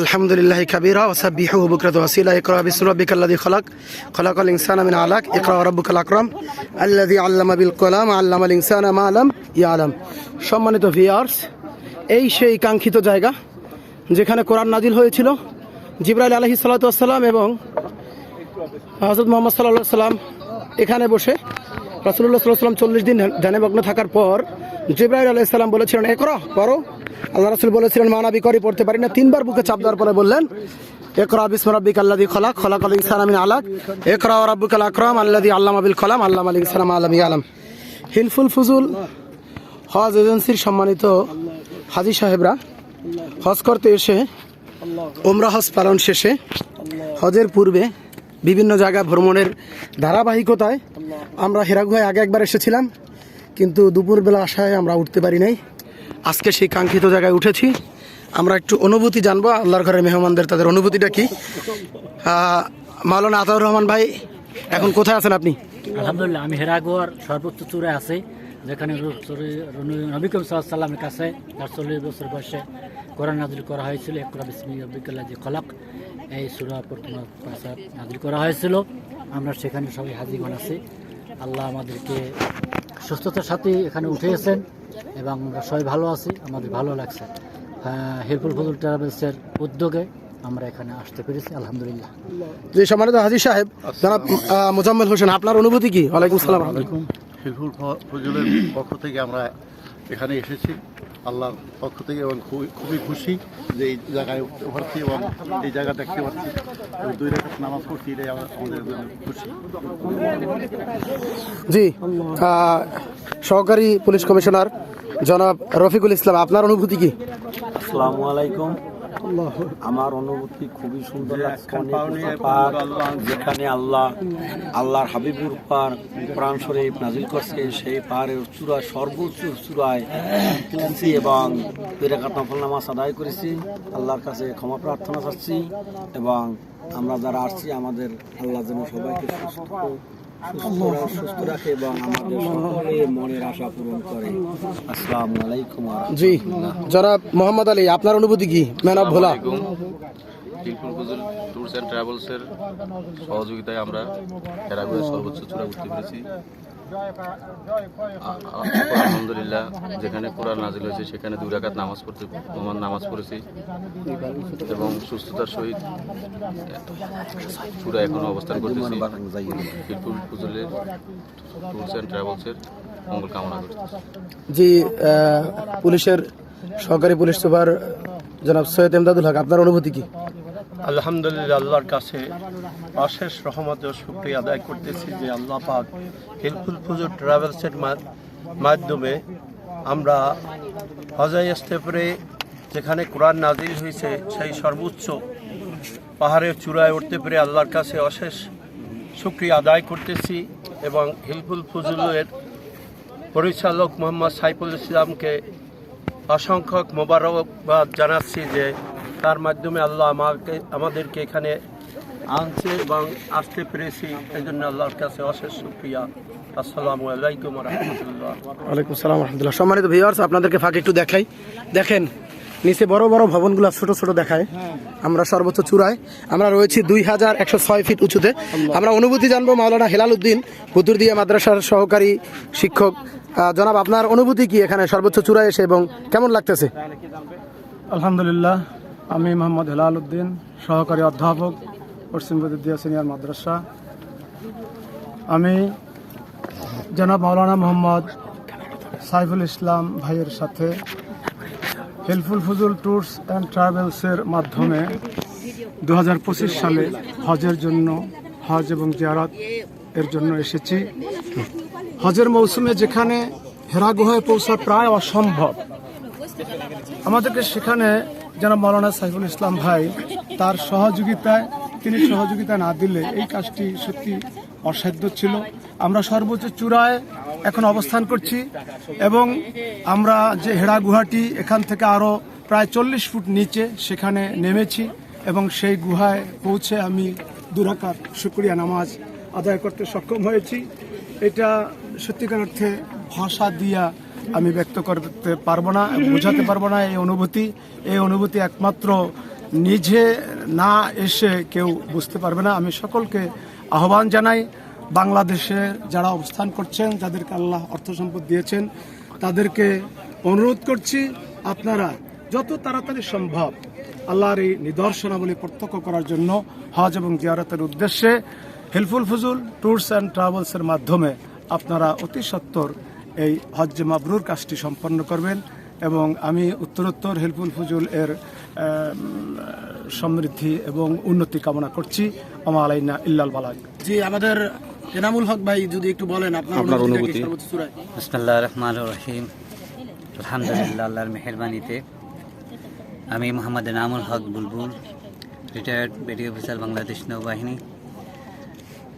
আলহামদুলিল্লাহ কাবিরা ওসাবিহু বুকরাত ওয়াসিলা ইকরা বিসরব্বিক আল্লাযী খলাক। খলাকাল ইনসানা মিন আলাক। ইকরা রাব্বুকাল আকরাম। আল্লাযী আল্লামা বিল কলাম, আল্লামাল ইনসানা মা আলাম ইয়ালাম। সম্মানিত ভিউয়ার্স, এই সেই কাঙ্ক্ষিত জায়গা যেখানে কোরআন নাজিল হয়েছিল জিব্রাইল আলহি সাল্লাতাম এবং হজরত মোহাম্মদ সাল্লাহ সাল্লাম এখানে বসে রাসুল্লাহ সাল্লাহ সাল্লাম চল্লিশ দিন ধ্যানমগ্ন থাকার পর জিব্রাইল আলহিসাল্লাম বলেছিলেন একরা পড়ো। আল্লাহ রাসুল বলেছিলেন মানাবি করি পড়তে পারি না। তিনবার বুকে চাপ দেওয়ার পরে বললেন একরা বিসমা রাব্বিক আল্লাযী খলাক, খলাকাল ইনসানা মিন আলাক। একরা ওয়া রাব্বুকাল আকরাম আল্লাযী আল্লামা বিল কলাম আল্লামা আল ইনসানা মা লাম ইয়ালাম। হিলফুল ফুজুল, হজ এজেন্সির সম্মানিত হাজি সাহেবরা, হজ করতে এসে ওমরা হজ পালন শেষে, হজের পূর্বে বিভিন্ন জায়গা ভ্রমণের ধারাবাহিকতায় আমরা হেরাগুহায় আগে একবার এসেছিলাম, কিন্তু দুপুরবেলা আসায় আমরা উঠতে পারি নাই। আজকে সেই কাঙ্ক্ষিত জায়গায় উঠেছি। আমরা একটু অনুভূতি জানব, আল্লাহর ঘরের মেহমানদের তাদের অনুভূতিটা কি। মাওলানা আতাউর রহমান ভাই, এখন কোথায় আছেন আপনি? আলহামদুলিল্লাহ, আমি হেরাগোয়ার সর্বোচ্চ চূড়ে আছি, যেখানে নবী করিম সাল্লামের কাছে তার চল্লিশ বছর বয়সে কোরআন নাজিল করা হয়েছিল। একরা বিসমি যে খলাক। এই সুরা প্রথম নাজিল করা হয়েছিল। আমরা সেখানে সবাই হাজিগণ আছি। আল্লাহ আমাদেরকে সুস্থতার সাথে এখানে উঠে উঠেছেন এবং আমরা সবাই ভালো আছি আমাদের ভালো লাগছে। হেলফুল ফজল ট্রাভেলসের উদ্যোগে আমরা এখানে আসতে পেরেছি আলহামদুলিল্লাহ। যে সম্মানিত হাজির সাহেব জনাব মোজাম্মেল হোসেন আপনার অনুভূতি কি? ওয়ালাইকুম আসসালাম আলাইকুম। ফজলের পক্ষ থেকে আমরা এখানে এসেছি। আল্লাহর পক্ষ থেকে এবং খুবই খুবই খুশি যে এই জায়গায় উঠতে পারছি এবং এই জায়গা দেখতে পাচ্ছি। এবং দুই রেখা নামাজ পড়ছি এটাই আমার- আমাদের জন্য খুশি। জি সহকারী পুলিশ কমিশনার জনাব রফিকুল ইসলাম আপনার অনুভূতি কি? আসসালামু আলাইকুম। আমার অনুভূতি খুবই সুন্দর যেখানে আল্লাহ আল্লাহর হাবিবুর পার প্রাণ শরীফ নাজিল করছে সেই পাহাড়ের চূড়ায় সর্বোচ্চ চূড়ায় এবং দুই রেখাত নফল নামাজ আদায় করেছি। আল্লাহর কাছে ক্ষমা প্রার্থনা চাচ্ছি এবং আমরা যারা আসছি আমাদের আল্লাহ যেন সবাইকে সুস্থ সুস্থ রাখে এবং আমাদের সকলে মনের আশা পূরণ করে। আসসালাম আলাইকুম জি জনাব মোহাম্মদ আলী আপনার অনুভূতি কি? Man of Bhola. Hilful Fazal tours and ট্রাভেলসের সহযোগিতায় আমরা হেরাগুয়ের সর্বোচ্চ চূড়া উঠতে পেরেছি আলহামদুলিল্লাহ, যেখানে কোরআন নাজিল হয়েছে, সেখানে দুই রাকাত নামাজ পড়তে নামাজ পড়েছি এবং সুস্থতার সহিত চূড়া এখনও অবস্থান করতেছি। ট্যুরস অ্যান্ড ট্রাভেলসের মঙ্গল কামনা করতেছি। জি পুলিশের সহকারী পুলিশ সুপার জনাব সৈয়দ এমদাদুল হক, আপনার অনুভূতি কি? আলহামদুলিল্লাহ, আল্লাহর কাছে অশেষ রহমত ও শুক্রিয়া আদায় করতেছি যে আল্লাহ পাক হেলফুল ফুজুর ট্রাভেলসের মাধ্যমে আমরা হজাই স্টেপরে যেখানে কোরআন নাজিল হয়েছে, সেই সর্বোচ্চ পাহাড়ের চূড়ায় উঠতে পেরে আল্লাহর কাছে অশেষ শুক্রিয়া আদায় করতেছি এবং হিলফুল ফজলের পরিচালক মোহাম্মদ সাইফুল ইসলামকে অসংখ্য মোবারকবাদ জানাচ্ছি যে তার মাধ্যমে আল্লাহ আমাকে আমাদেরকে এখানে আনছে এবং আসতে পেরেছি। এই জন্য আল্লাহর কাছে অশেষ সুপ্রিয়া আসসালামু আলাইকুম রহমতুল্লাহ। ওয়ালাইকুম সালাম রহমতুল্লাহ। সম্মানিত ভিউয়ার্স আপনাদেরকে ফাঁকে একটু দেখাই। দেখেন নিচে বড় বড় ভবনগুলো ছোট ছোট দেখায়। আমরা সর্বোচ্চ চূড়ায়। আমরা রয়েছি দুই হাজার একশো ছয় ফিট উঁচুতে। আমরা অনুভূতি জানব মাওলানা হেলাল উদ্দিন হুতুরদিয়া মাদ্রাসার সহকারী শিক্ষক। জনাব আপনার অনুভূতি কি এখানে সর্বোচ্চ চূড়ায় এসে এবং কেমন লাগতেছে? আলহামদুলিল্লাহ। আমি মোহাম্মদ হেলাল উদ্দিন সহকারী অধ্যাপক, পশ্চিম বদিয়া সিনিয়র মাদ্রাসা। আমি জনাব মাওলানা মোহাম্মদ সাইফুল ইসলাম ভাইয়ের সাথে হেলফুল ফুজুল ট্যুরস অ্যান্ড ট্রাভেলসের মাধ্যমে দু হাজার পঁচিশ সালে হজের জন্য হজ এবং জিয়ারত এর জন্য এসেছি। হজের মৌসুমে যেখানে হেরা গুহায় পৌঁছা প্রায় অসম্ভব। আমাদেরকে সেখানে যেন মৌলানা সাইফুল ইসলাম ভাই, তার সহযোগিতায়, তিনি সহযোগিতা না দিলে এই কাজটি সত্যি অসাধ্য ছিল। আমরা সর্বোচ্চ চূড়ায় এখন অবস্থান করছি এবং আমরা যে হেড়া গুহাটি এখান থেকে আরও প্রায় চল্লিশ ফুট নিচে সেখানে নেমেছি এবং সেই গুহায় পৌঁছে আমি দুরাকার শুক্রিয়া নামাজ আদায় করতে সক্ষম হয়েছি। এটা সত্যিকার অর্থে ভাষা দিয়া আমি ব্যক্ত করতে পারব না, বোঝাতে পারব না এই অনুভূতি। এই অনুভূতি একমাত্র নিজে না এসে কেউ বুঝতে পারবে না। আমি সকলকে আহ্বান জানাই, বাংলাদেশে যারা অবস্থান করছেন, যাদেরকে আল্লাহ অর্থ সম্পদ দিয়েছেন, তাদেরকে অনুরোধ করছি, আপনারা যত তাড়াতাড়ি সম্ভব আল্লাহর এই নিদর্শনাবলী প্রত্যক্ষ করার জন্য হজ এবং জিয়ারতের উদ্দেশ্যে হেলফুল ফজুল ট্যুরস অ্যান্ড ট্রাভেলসের মাধ্যমে আপনারা অতি সত্বর এই হজ্জে মাবরুর কাজটি সম্পন্ন করবেন এবং আমি উত্তরোত্তর হেলফুল ফজুল এর সমৃদ্ধি এবং উন্নতি কামনা করছি আমা আলাইনা ইল্লাল বালাগ জি আমাদের এনামুল হক ভাই যদি একটু বলেন আপনার অনুভূতি? সর্বোচ্চ চূড়ায়? বিসমুল্লাহ রহমান রহিম আলহামদুলিল্লাহ আল্লাহর মেহরবানিতে আমি Mohammad Enamul Haque Bulbul retired BD officer Bangladesh নৌবাহিনী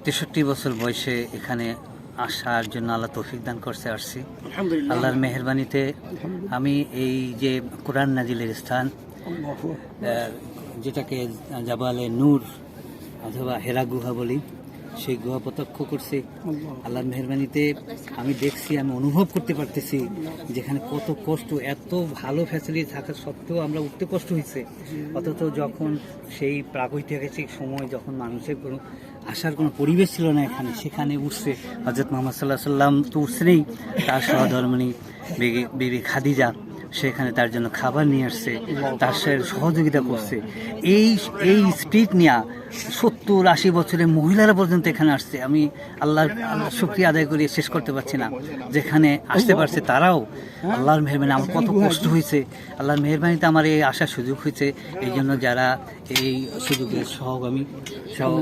তেষট্টি বছর বয়সে এখানে আসার জন্য আল্লাহ তৌফিক দান করছে আসছি। আল্লাহর মেহরবানিতে আমি এই যে কোরআন নাজিলের স্থান যেটাকে জাবালে নূর অথবা হেরা গুহা বলি সেই গুহা প্রত্যক্ষ করছে। আল্লাহর মেহরবানিতে আমি দেখছি আমি অনুভব করতে পারতেছি যেখানে কত কষ্ট এত ভালো ফ্যাসিলিটি থাকা সত্ত্বেও আমরা উঠতে কষ্ট হয়েছে। অথচ যখন সেই প্রাগৈতিহাসিক সময় যখন মানুষের কোনো আসার কোনো পরিবেশ ছিল না এখানে সেখানে উঠছে। হজরত মোহাম্মদ সাল্লাহ সাল্লাম তো উঠছেনই তার সহধর্মিনী বিবি বিবি খাদিজা। সেখানে তার জন্য খাবার নিয়ে আসছে তার সাথে সহযোগিতা করছে। এই এই স্পিড নিয়ে সত্তর আশি বছরের মহিলারা পর্যন্ত এখানে আসছে। আমি আল্লাহর আল্লাহর শুক্রিয়া আদায় করে শেষ করতে পারছি না। যেখানে আসতে পারছে তারাও আল্লাহর মেহরবানি আমার কত কষ্ট হয়েছে। আল্লাহর মেহরবানিতে আমার এই আসার সুযোগ হয়েছে। এই জন্য যারা এই সুযোগের সহগামী সহ